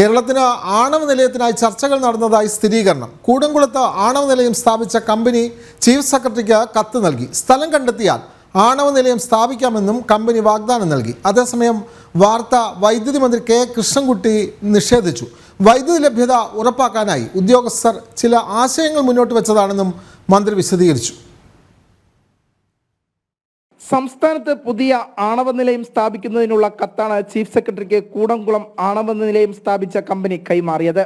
കേരളത്തിന് ആണവ നിലയത്തിനായി ചർച്ചകൾ നടന്നതായി സ്ഥിരീകരണം. കൂടംകുളത്ത് ആണവ നിലയം സ്ഥാപിച്ച കമ്പനി ചീഫ് സെക്രട്ടറിക്ക് കത്ത് നൽകി. സ്ഥലം കണ്ടെത്തിയാൽ ആണവ നിലയം സ്ഥാപിക്കാമെന്നും കമ്പനി വാഗ്ദാനം നൽകി. അതേസമയം വാർത്ത വൈദ്യുതി മന്ത്രി കെ. കൃഷ്ണൻകുട്ടി നിഷേധിച്ചു. വൈദ്യുതി ലഭ്യത ഉറപ്പാക്കാനായി ഉദ്യോഗസ്ഥർ ചില ആശയങ്ങൾ മുന്നോട്ട് വെച്ചതാണെന്നും മന്ത്രി വിശദീകരിച്ചു. സംസ്ഥാനത്ത് പുതിയ ആണവ നിലയം സ്ഥാപിക്കുന്നതിനുള്ള കത്താണ് ചീഫ് സെക്രട്ടറിക്ക് കൂടംകുളം ആണവ നിലയം സ്ഥാപിച്ച കമ്പനി കൈമാറിയത്.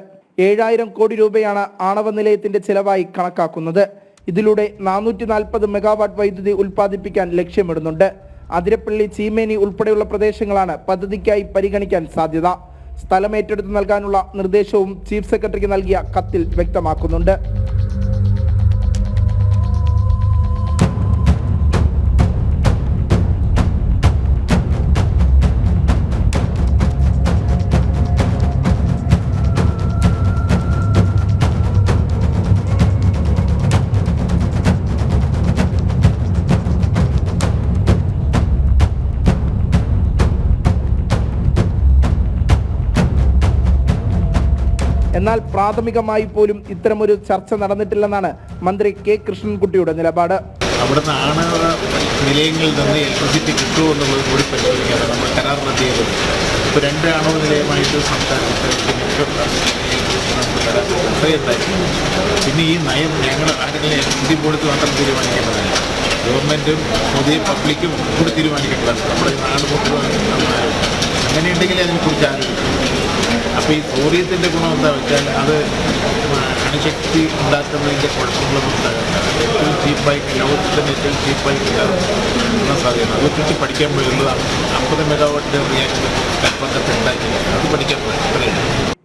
ഏഴായിരം കോടി രൂപയാണ് ആണവ നിലയത്തിന്റെ ചെലവായി കണക്കാക്കുന്നത്. ഇതിലൂടെ നാനൂറ്റി നാൽപ്പത് മെഗാവാട്ട് വൈദ്യുതി ഉൽപ്പാദിപ്പിക്കാൻ ലക്ഷ്യമിടുന്നുണ്ട്. അതിരപ്പള്ളി ചീമേനി ഉൾപ്പെടെയുള്ള പ്രദേശങ്ങളാണ് പദ്ധതിക്കായി പരിഗണിക്കാൻ സാധ്യത. സ്ഥലമേറ്റെടുത്ത് നൽകാനുള്ള നിർദ്ദേശവും ചീഫ് സെക്രട്ടറിക്ക് നൽകിയ കത്തിൽ വ്യക്തമാക്കുന്നുണ്ട്. എന്നാൽ പ്രാഥമികമായി പോലും ഇത്തരമൊരു ചർച്ച നടന്നിട്ടില്ലെന്നാണ് മന്ത്രി കെ കൃഷ്ണൻകുട്ടിയുടെ നിലപാട്. അവിടുന്ന് ആണവ നിലയങ്ങളിൽ നിന്ന് ഇലക്ട്രിസിറ്റി കിട്ടുമോ എന്നുള്ളത് കൂടി പരിശോധിക്കാതെ നമ്മൾ കരാർ നടത്തിയത്. ഇപ്പോൾ രണ്ട് ആണവ നിലയമായിട്ട് സംസാരിച്ചിട്ട് പിന്നെ ഈ നയം ഞങ്ങൾ ആരെങ്കിലും എലക്ട്രിസിറ്റി ബോർഡിൽ മാത്രം തീരുമാനിക്കേണ്ടതല്ല. ഗവൺമെന്റും പൊതുവെ പബ്ലിക്കും കൂടി തീരുമാനിക്കേണ്ടതാണ്. നമ്മുടെ നാട് മൊത്തം അങ്ങനെയുണ്ടെങ്കിൽ അതിനെക്കുറിച്ച് ആലോചിക്കും. അപ്പോൾ ഈ സൂര്യത്തിന്റെ ഗുണം എന്താ വെച്ചാൽ അത് അണുശക്തി ഉണ്ടാക്കുന്നതിന്റെ കുഴപ്പങ്ങളൊന്നും ഉണ്ടാകില്ല ഏറ്റവും ചീപ്പായി ലോകത്തിൽ തന്നെ ഏറ്റവും ചീപ്പായി ഉണ്ടാകുന്ന സാധ്യത അതേക്കുറിച്ച് പഠിക്കാൻ പോയുള്ളതാണ് അമ്പത് മെഗാവാട്ടിന്റെ റിയാക്ഷൻ കൽപ്പത്തിൽ ഉണ്ടാക്കി അത് പഠിക്കാൻ പോയി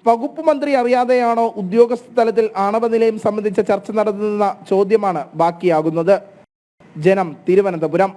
വകുപ്പ് മന്ത്രി അറിയാതെയാണോ ഉദ്യോഗസ്ഥ തലത്തിൽ ആണവ നിലയം സംബന്ധിച്ച ചർച്ച നടത്തുന്ന ചോദ്യമാണ് ബാക്കിയാകുന്നത്. ജനം തിരുവനന്തപുരം.